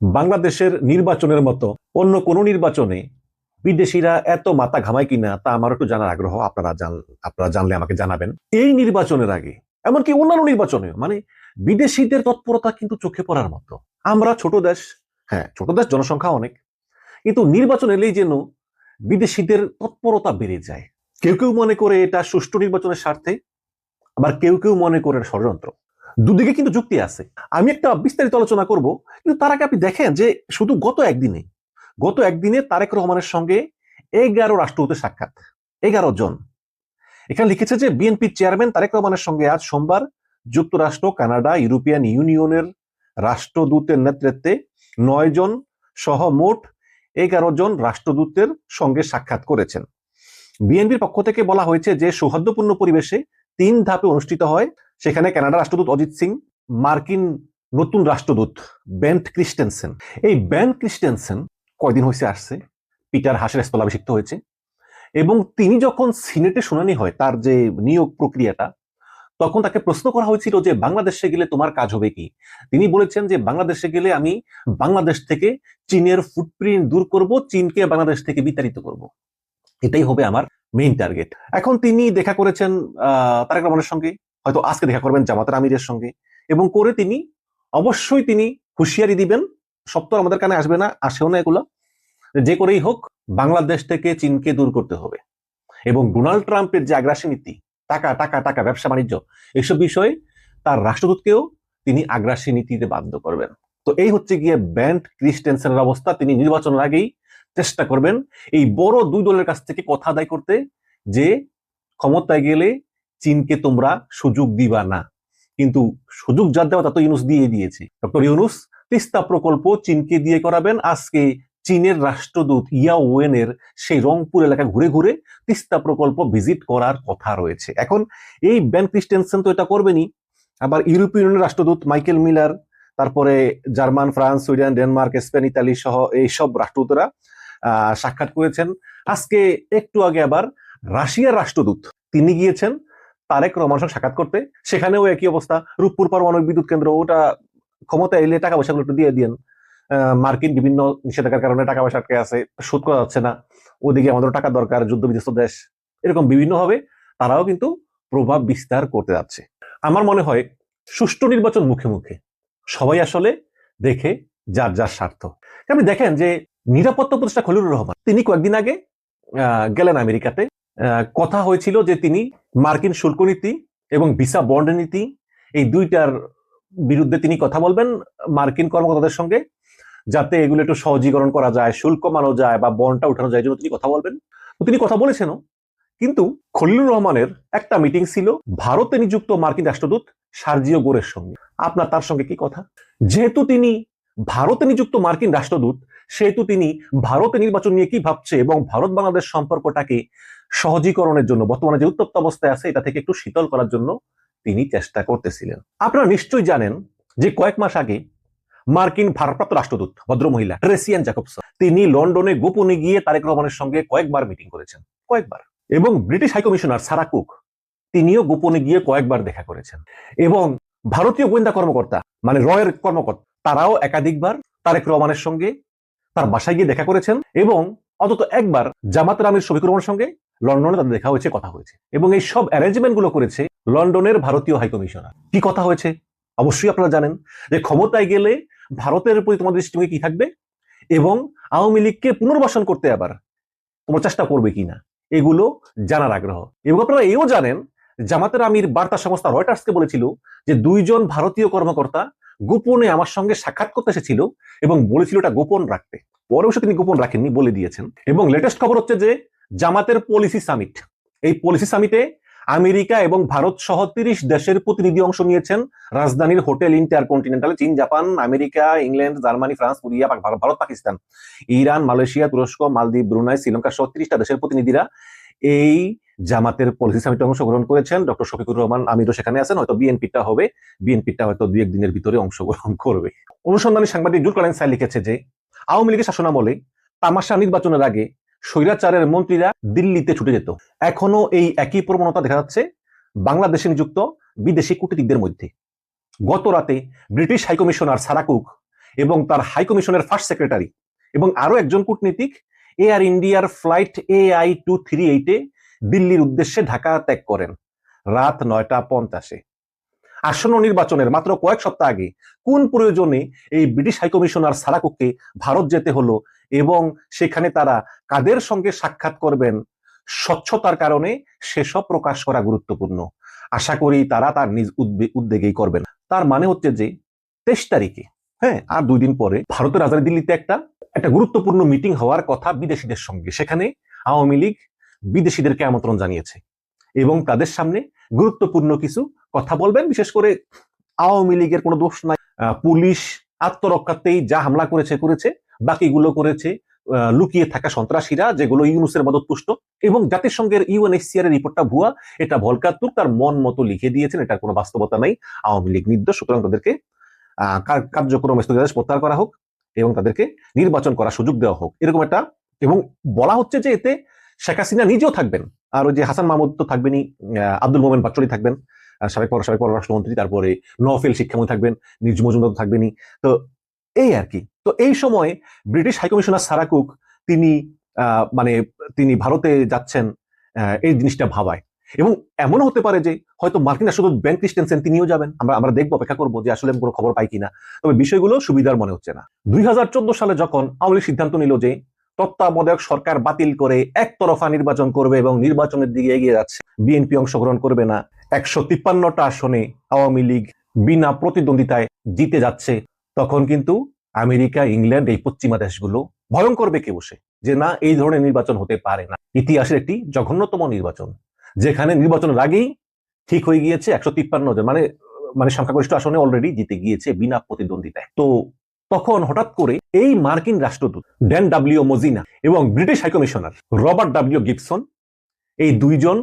বাংলাদেশের নির্বাচনের মতো অন্য কোনো নির্বাচনে বিদেশিরা এত মাথা ঘামায় কিনা তা আমার একটু জানার আগ্রহ আপনারা জান, আপনারা জানলে আমাকে জানাবেন। এই নির্বাচনের আগে, এমনকি অন্যান্য নির্বাচনে মানে বিদেশিদের তৎপরতা কিন্তু চোখে পড়ার মতো। আমরা ছোট দেশ হ্যাঁ ছোট দেশ জনসংখ্যা অনেক, কিন্তু নির্বাচন এলেই যেন বিদেশিদের তৎপরতা বেড়ে যায়। কেউ কেউ মনে করে এটা সুষ্ঠু নির্বাচনের স্বার্থে, আবার কেউ কেউ মনে করে ষড়যন্ত্র। দুদিকে কিন্তু যুক্তি আছে। আমি একটা বিস্তারিত আলোচনা করব, কিন্তু তার আগে আপনি দেখেন যে শুধু গত একদিনে গত একদিনে তারেক রহমানের সঙ্গে এগারো রাষ্ট্রদূতের সাক্ষাৎ, এগারো জন। এখানে লিখেছে যে বিএনপি চেয়ারম্যান তারেক রহমানের সঙ্গে আজ সোমবার যুক্তরাষ্ট্র, কানাডা, ইউরোপিয়ান ইউনিয়নের রাষ্ট্রদূতের নেতৃত্বে নয় জন সহ মোট এগারো জন রাষ্ট্রদূতের সঙ্গে সাক্ষাৎ করেছেন। বিএনপির পক্ষ থেকে বলা হয়েছে যে সৌহার্দ্যপূর্ণ পরিবেশে তিন ধাপে অনুষ্ঠিত হয় সেখানে কানাডা রাষ্ট্রদূত অজিত সিং, মার্কিন নতুন রাষ্ট্রদূত বেন্ট ক্রিস্টেনসেন। এই বেন্ট ক্রিস্টেনসেন কয়দিন হয়েছে আসছে? পিটার হাসের স্থলাভিষিক্ত হয়েছে। এবং তিনি যখন সিনেটে শুনানি হয় তার যে নিয়োগ প্রক্রিয়াটা, তখন তাকে প্রশ্ন করা হয়েছিল যে, বাংলাদেশে গেলে তোমার কাজ হবে কি? তিনি বলেছেন যে, বাংলাদেশে গেলে আমি বাংলাদেশ থেকে চীনের ফুটপ্রিন্ট দূর করব, চীনকে বাংলাদেশ থেকে বিতাড়িত করব। এটাই হবে আমার মেইন টার্গেট এখন তিনি দেখা করেছেন তারেক রহমানের সঙ্গে হয়তো আজকে দেখা করবেন জামাতের আমিরের সঙ্গে। এবং করে তিনি অবশ্যই তিনি হুঁশিয়ারি দিবেন, সব তো আমাদের কানে আসবে না, আসেও না এগুলো। যে করেই হোক, বাংলাদেশ থেকে চীনকে দূর করতে হবে। এবং ডোনাল্ড ট্রাম্পের যে আগ্রাসী নীতি, টাকা টাকা টাকা, ব্যবসা, বাণিজ্য, এইসব বিষয়ে তার রাষ্ট্রদূতকেও তিনি আগ্রাসী নীতিতে বাধ্য করবেন। তো এই হচ্ছে গিয়ে ব্যান্ড ক্রিস্টেনসেনের অবস্থা। তিনি নির্বাচনের আগেই চেষ্টা করবেন এই বড় দুই দলের কাছ থেকে কথা আদায় করতে, যে ক্ষমতায় গেলে চীনকে তোমরা সুযোগ দিবা না। কিন্তু সুযোগ যা দেওয়া তা তো ইউনুস দিয়ে দিয়েছে। ডক্টর ইউনুস তিস্তা প্রকল্প চীনকে দিয়ে করাবেন। আজকে চীনের রাষ্ট্রদূত ইয়া ওয়েনের সেই রংপুর এলাকা ঘুরে ঘুরে তিস্তা প্রকল্প ভিজিট করার কথা রয়েছে। এখন এই ব্যান ক্রিস্টেনসেন তো এটা করবেনই। আবার ইউরোপীয় ইউনিয়নের রাষ্ট্রদূত মাইকেল মিলার, তারপরে German, France, Sweden, Denmark, Spain, Italy সহ এইসব রাষ্ট্রদূতরা সাক্ষাৎ করেছেন। আজকে একটু আগে আবার রাশিয়ার রাষ্ট্রদূত, তিনি গিয়েছেন। তারেক রহমানের সঙ্গে সাক্ষাৎ করতে সেখানেও একই অবস্থা। রূপপুর পারমাণবিক বিদ্যুৎ কেন্দ্র ওটা ক্ষমতা এলে টাকা পয়সাগুলো একটু দিয়ে আহ, মার্কিন বিভিন্ন নিষেধাজ্ঞার কারণে টাকা পয়সা আটকে আছে শোধ করা যাচ্ছে না। ওদিকে আমাদের টাকা দরকার যুদ্ধ বিধ্বস্ত দেশ। এরকম বিভিন্ন হবে তারাও কিন্তু প্রভাব বিস্তার করতে যাচ্ছে। আমার মনে হয় সুষ্ঠু নির্বাচন মুখে মুখে। সবাই আসলে দেখে যার যার স্বার্থ। আপনি দেখেন যে নিরাপত্তা উপদেষ্টা খলিলুর রহমান তিনি কয়েকদিন আগে গেলেন আমেরিকাতে। কথা হয়েছিল যে তিনি মার্কিন শুল্ক নীতি এবং ভিসা বন্ড নীতি, এই দুইটার বিরুদ্ধে তিনি কথা বলবেন মার্কিন কর্মকর্তাদের সঙ্গে, যাতে এগুলো একটু সহজীকরণ করা যায়, শুল্ক মানো যায় বা বন্ডটা উঠানো যায় জন্য তিনি কথা বলবেন। তিনি কথা বলেছেনও। কিন্তু খলিলুর রহমানের একটা মিটিং ছিল ভারতে নিযুক্ত মার্কিন রাষ্ট্রদূত সার্জিও গোরের সঙ্গে। আপনার তার সঙ্গে কি কথা? যেহেতু তিনি ভারতে নিযুক্ত মার্কিন রাষ্ট্রদূত, সেহেতু তিনি ভারতে নির্বাচন নিয়ে কি ভাবছে এবং ভারত বাংলাদেশ সম্পর্কটাকে সহজীকরণের জন্য, বর্তমানে যে উত্তপ্ত অবস্থায় আছে, এটা থেকে একটু শীতল করার জন্য তিনি চেষ্টা করতেছিলেন। আপনারা নিশ্চয়ই জানেন যে কয়েক মাস আগে মার্কিন ভারপ্রাপ্ত রাষ্ট্রদূত, ভদ্রমহিলা ট্রেসিয়ান জ্যাকবসন, তিনি লন্ডনে গোপনে গিয়ে তারেক রহমানের সঙ্গে কয়েকবার মিটিং করেছেন, কয়েকবার। এবং ব্রিটিশ হাইকমিশনার সারা কুক, তিনিও গোপনে গিয়ে কয়েকবার দেখা করেছেন। এবং ভারতীয় গোয়েন্দা কর্মকর্তা মানে রয়ের কর্মকর্তা তারাও একাধিকবার তারেক রহমানের সঙ্গে তার বাসায় গিয়ে দেখা করেছেন এবং অন্তত একবার জামাতের আমির শফিকুর রহমানের সঙ্গে লন্ডনে তাদের দেখা হয়েছে, কথা হয়েছে এবং এই সব অ্যারেঞ্জমেন্টগুলো করেছে লন্ডনের ভারতীয় হাইকমিশনার কি কথা হয়েছে? অবশ্যই আপনারা জানেন যে ক্ষমতায় গেলে ভারতের প্রতি তোমাদের দৃষ্টিভঙ্গি কি থাকবে এবং আওয়ামী লীগকে পুনর্বাসন করতে আবার তোমরা চেষ্টা করবে কিনা, এগুলো জানার আগ্রহ। এবং আপনারা এও জানেন জামাতের আমির বার্তা সংস্থা রয়টার্সকে বলেছিল যে দুইজন ভারতীয় কর্মকর্তা গোপনে আমার সঙ্গে সাক্ষাৎ করতে এসেছিল এবং বলেছিল এটা গোপন রাখতে। পরে অবশ্য তিনি গোপন রাখেননি বলে দিয়েছেন। এবং লেটেস্ট খবর হচ্ছে যে, জামাতের পলিসি সামিট এই পলিসি সামিটে আমেরিকা এবং ভারত সহ তিরিশ দেশের প্রতিনিধি অংশ নিয়েছেন। রাজধানীর হোটেল ইন্টার কন্টিনেন্টাল চীন, Japan, America, England, Germany, France, Korea Bharat, Pakistan, Iran, Malaysia, তুরস্ক, মালদ্বীপ, ব্রুনাই, শ্রীলঙ্কা সহ তিরিশটা দেশের প্রতিনিধিরা এই জামাতের পলিসি সামিটে অংশগ্রহণ করেছেন ডক্টর শফিকুর রহমান আমিরও সেখানে আছেন, হয়তো বিএনপিটা হবে, বিএনপিটা হয়তো দুই একদিনের ভিতরে অংশগ্রহণ করবে। অনুসন্ধানী সাংবাদিক জুলকালাইন সাই লিখেছে যে, আওয়ামী লীগের শাসনামলে তামাশা নির্বাচনের আগে স্বৈরাচারের মন্ত্রীরা দিল্লিতে ছুটে যেত। এখনও এই একই প্রবণতা দেখা যাচ্ছে বাংলাদেশে নিযুক্ত বিদেশি কূটনীতিকদের মধ্যে। গত রাতে ব্রিটিশ হাইকমিশনার সারাকুক এবং তার হাইকমিশনের ফার্স্ট সেক্রেটারি এবং আরও একজন কূটনীতিক এয়ার ইন্ডিয়ার flight A I two three এইটে দিল্লির উদ্দেশ্যে ঢাকা ত্যাগ করেন, রাত নয়টা পঞ্চাশে। আসন্ন নির্বাচনের মাত্র কয়েক সপ্তাহ আগে কোন প্রয়োজনে এই ব্রিটিশ হাইকমিশনার সারাকুককে ভারত যেতে হলো এবং সেখানে তারা কাদের সঙ্গে সাক্ষাৎ করবেন? স্বচ্ছতার কারণে সেসব প্রকাশ করা গুরুত্বপূর্ণ। আশা করি তারা তার নিজ উদ্বে- উদ্যোগেই করবেন। তার মানে হচ্ছে যে তেইশ তারিখে হ্যাঁ আর দুই দিন পরে ভারতের রাজধানী দিল্লিতে একটা একটা গুরুত্বপূর্ণ মিটিং হওয়ার কথা বিদেশিদের সঙ্গে। সেখানে আওয়ামী লীগ বিদেশিদেরকে আমন্ত্রণ জানিয়েছে এবং তাদের সামনে গুরুত্বপূর্ণ কিছু কথা বলবেন। বিশেষ করে আওয়ামী লীগের কোনো দোষ নাই। পুলিশ আত্মরক্ষাতেই যা হামলা করেছে করেছে, বাকিগুলো করেছে লুকিয়ে থাকা সন্ত্রাসীরা, যেগুলো ইউনুসের মদত পুষ্ট এবং জাতিসংঘের ইউএনএইচসিআর এর রিপোর্টটা ভুয়া, এটা ভলকার তুর মন মতো লিখে দিয়েছেন, এটার কোনো বাস্তবতা নাই। আওয়ামী লীগ নির্দোষ, সুতরাং তাদেরকে কার্যক্রম স্থগিতাদেশ প্রত্যাহার করা হোক। এবং তাদেরকে নির্বাচন করার সুযোগ দেওয়া হোক, এরকম একটা এবং বলা হচ্ছে যে এতে শেখ হাসিনা নিজেও থাকবেন। আর ওই যে হাসান মাহমুদ তো থাকবেনই আব্দুল মোমেন বাচ্চলি থাকবেন সাবেক সাবেক পররাষ্ট্রমন্ত্রী, তারপরে নফেল শিক্ষামন্ত্রী থাকবেন, নিজ মজুমদার থাকবেনই। তো এই আর কি। তো এই সময় ব্রিটিশ হাইকমিশনার সারাকুক তিনি মানে তিনি ভারতে যাচ্ছেন এই জিনিসটা ভাবায়। এবং এমনও হতে পারে যে হয়তো মার্কিন রাষ্ট্রদূত বেন ক্রিস্টেনসেন তিনিও যাবেন। আমরা আমরা দেখব, অপেক্ষা করব যে আসলে কোনো খবর পাই কিনা। তবে বিষয়গুলো সুবিধার মনে হচ্ছে না। দুই হাজার চোদ্দ সালে যখন আওয়ামী সিদ্ধান্ত নিল যে তত্ত্বাবধায়ক সরকার বাতিল করে একতরফা নির্বাচন করবে এবং নির্বাচনের দিকে এগিয়ে যাচ্ছে, বিএনপি অংশগ্রহণ করবে না, একশো তিপ্পান্নটা আসনে আওয়ামী লীগ বিনা প্রতিদ্বন্দ্বিতায় জিতে যাচ্ছে, তখন কিন্তু আমেরিকা, ইংল্যান্ড এই পশ্চিমা দেশগুলো ভয়ঙ্কর বেঁকে বসে যে না, এই ধরনের নির্বাচন হতে পারে না। ইতিহাসের একটি জঘন্যতম নির্বাচন। যেখানে নির্বাচনের আগেই ঠিক হয়ে গিয়েছে একশো তিপ্পান্ন জন। মানে মানে সংখ্যাগরিষ্ঠ আসনে অলরেডি জিতে গিয়েছে বিনা প্রতিদ্বন্দ্বিতায়। তো তখন হঠাৎ করে এই মার্কিন রাষ্ট্রদূত ড্যান ডাব্লিউ মজিনা এবং British high commissioner Robert W Gibson এই দুইজন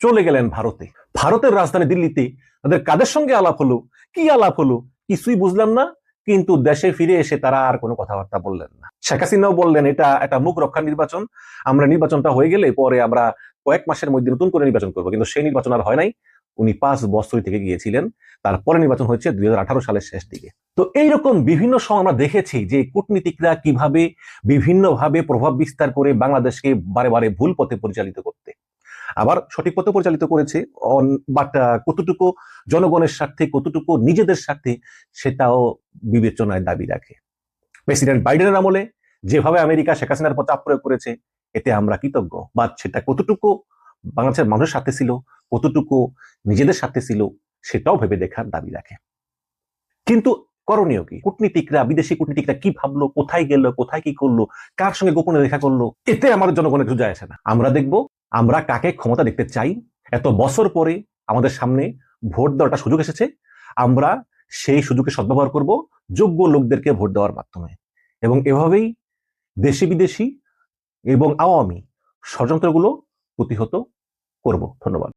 চলে গেলেন ভারতে। ভারতের রাজধানী দিল্লিতে তাদের কাদের সঙ্গে আলাপ হলো? কি আলাপ হলো? কিছুই বুঝলাম না, কিন্তু দেশে ফিরে এসে তারা আর কোনো কথাবার্তা বললেন না। শেখ হাসিনাও বললেন, এটা একটা মুখ রক্ষা নির্বাচন। আমরা নির্বাচনটা হয়ে গেলে পরে আমরা কয়েক মাসের মধ্যে নতুন করে নির্বাচন করব। কিন্তু সেই নির্বাচন আর হয় নাই। উনি পাঁচ বছর থেকে গিয়েছিলেন। তারপরে নির্বাচন হয়েছে দুই হাজার আঠারো সালের শেষ দিকে। তো এইরকম বিভিন্ন সময় আমরা দেখেছি যে কূটনীতিকরা কীভাবে বিভিন্নভাবে প্রভাব বিস্তার করে বাংলাদেশকে বারে বারে ভুল পথে পরিচালিত করতে। আবার সঠিক পথে পরিচালিত করেছে বাট কতটুকু জনগণের স্বার্থে, কতটুকু নিজেদের স্বার্থে সেটাও বিবেচনায় দাবি রাখে। প্রেসিডেন্ট বাইডেনের আমলে যেভাবে আমেরিকা শেখ হাসিনার পর চাপ প্রয়োগ করেছে এতে আমরা কৃতজ্ঞ। বা সেটা কতটুকু বাংলাদেশের মানুষের সাথে ছিল, কতটুকু নিজেদের সাথে ছিল, সেটাও ভেবে দেখার দাবি রাখে। কিন্তু করণীয় কি? কূটনীতিকরা, বিদেশি কূটনীতিকরা কি ভাবলো, কোথায় গেল, কোথায় কি করল, কার সঙ্গে গোপনে দেখা করল, এতে আমাদের জনগণের কিছু যায় আসে না। আমরা দেখব, আমরা কাকে ক্ষমতা দেখতে চাই। এত বছর পরে আমাদের সামনে ভোট দেওয়াটা সুযোগ এসেছে। আমরা সেই সুযোগে সদ্ব্যবহার করব, যোগ্য লোকদেরকে ভোট দেওয়ার মাধ্যমে। এবং এভাবেই দেশি বিদেশি এবং আওয়ামী ষড়যন্ত্রগুলো প্রতিহত করব। ধন্যবাদ।